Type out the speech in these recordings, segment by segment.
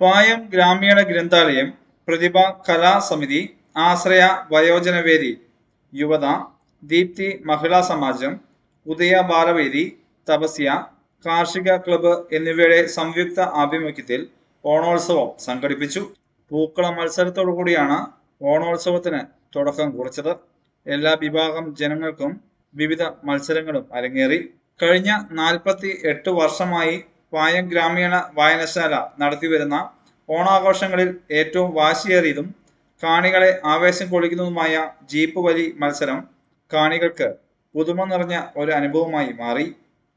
പായം ഗ്രാമീണ ഗ്രന്ഥാലയം പ്രതിഭ കലാസമിതി ആശ്രയ വയോജനവേദി യുവത ദീപ്തി മഹിളാ സമാജം ഉദയ ബാലവേദി തപസ്യ കാർഷിക ക്ലബ്ബ് എന്നിവയുടെ സംയുക്ത ആഭിമുഖ്യത്തിൽ ഓണോത്സവം സംഘടിപ്പിച്ചു. പൂക്കള മത്സരത്തോടു കൂടിയാണ് ഓണോത്സവത്തിന് തുടക്കം കുറിച്ചത്. എല്ലാ വിഭാഗം ജനങ്ങൾക്കും വിവിധ മത്സരങ്ങളും അരങ്ങേറി. കഴിഞ്ഞ നാൽപ്പത്തി എട്ട് വർഷമായി പായം ഗ്രാമീണ വായനശാല നടത്തിവരുന്ന ഓണാഘോഷങ്ങളിൽ ഏറ്റവും വാശിയേറിയതും കാണികളെ ആവേശം കൊള്ളിക്കുന്നതുമായ ജീപ്പ് വലി മത്സരം കാണികൾക്ക് പുതുമ നിറഞ്ഞ ഒരു അനുഭവമായി മാറി.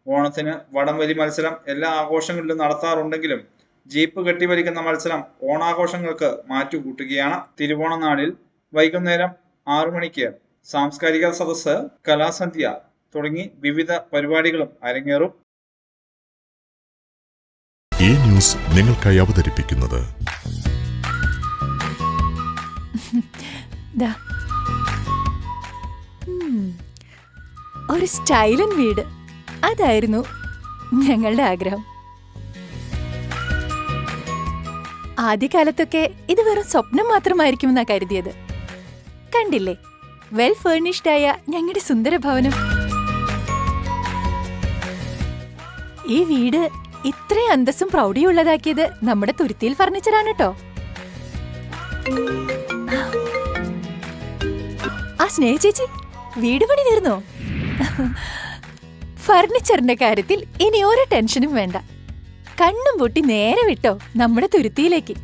ഓണത്തിന് വടംവലി മത്സരം എല്ലാ ആഘോഷങ്ങളിലും നടത്താറുണ്ടെങ്കിലും ജീപ്പ് കെട്ടിവലിക്കുന്ന മത്സരം ഓണാഘോഷങ്ങൾക്ക് മാറ്റുകൂട്ടുകയാണ്. തിരുവോണ നാളിൽ വൈകുന്നേരം ആറു മണിക്ക് സാംസ്കാരിക സദസ്സ് കലാസന്ധ്യ തുടങ്ങി വിവിധ പരിപാടികളും അരങ്ങേറും. ന്യൂസ് നിങ്ങൾക്കായി അവതരിപ്പിക്കുന്നത്. ദാ. ഒരു സ്റ്റൈലൻ വീട്. അതായിരുന്നു ഞങ്ങളുടെ ആഗ്രഹം. ആദ്യകാലത്തൊക്കെ ഇത് വെറും സ്വപ്നം മാത്രമായിരിക്കും മാത്രമായിരിക്കുമെന്നാ കരുതിയത്. കണ്ടില്ലേ? വെൽ ഫേർണിഷ്ഡ് ആയ ഞങ്ങളുടെ സുന്ദര ഭവനം ഈ വീട് ഇത്രയും അന്തസ്സും പ്രൗഢിയുള്ളതാക്കിയത് നമ്മുടെ തുരുത്തിയിൽ ഫർണിച്ചറാണ് കേട്ടോ ആ സ്നേഹ ചേച്ചി വീട് പണി തീർന്നോ? ഫർണിച്ചറിന്റെ കാര്യത്തിൽ ഇനി ഒരു ടെൻഷനും വേണ്ട. കണ്ണും പൊട്ടി നേരെ വിട്ടോ നമ്മുടെ തുരുത്തിയിലേക്ക്.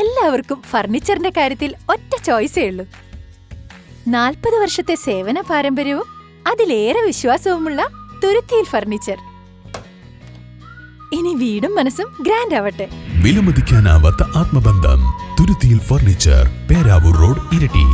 എല്ലാവർക്കും ഫർണിച്ചറിന്റെ കാര്യത്തിൽ ഒറ്റ ചോയ്സേ ഉള്ളൂ. നാൽപ്പത് വർഷത്തെ സേവന പാരമ്പര്യവും അതിലേറെ വിശ്വാസവുമുള്ള തുരുത്തിയിൽ ഫർണിച്ചർ. ഇനി വീടും മനസ്സും ഗ്രാൻഡ് ആവട്ടെ. വിലമതിക്കാനാവാത്ത ആത്മബന്ധം തുരുത്തിയിൽ ഫർണിച്ചർ പേരാവൂർ റോഡ് ഇരട്ടി.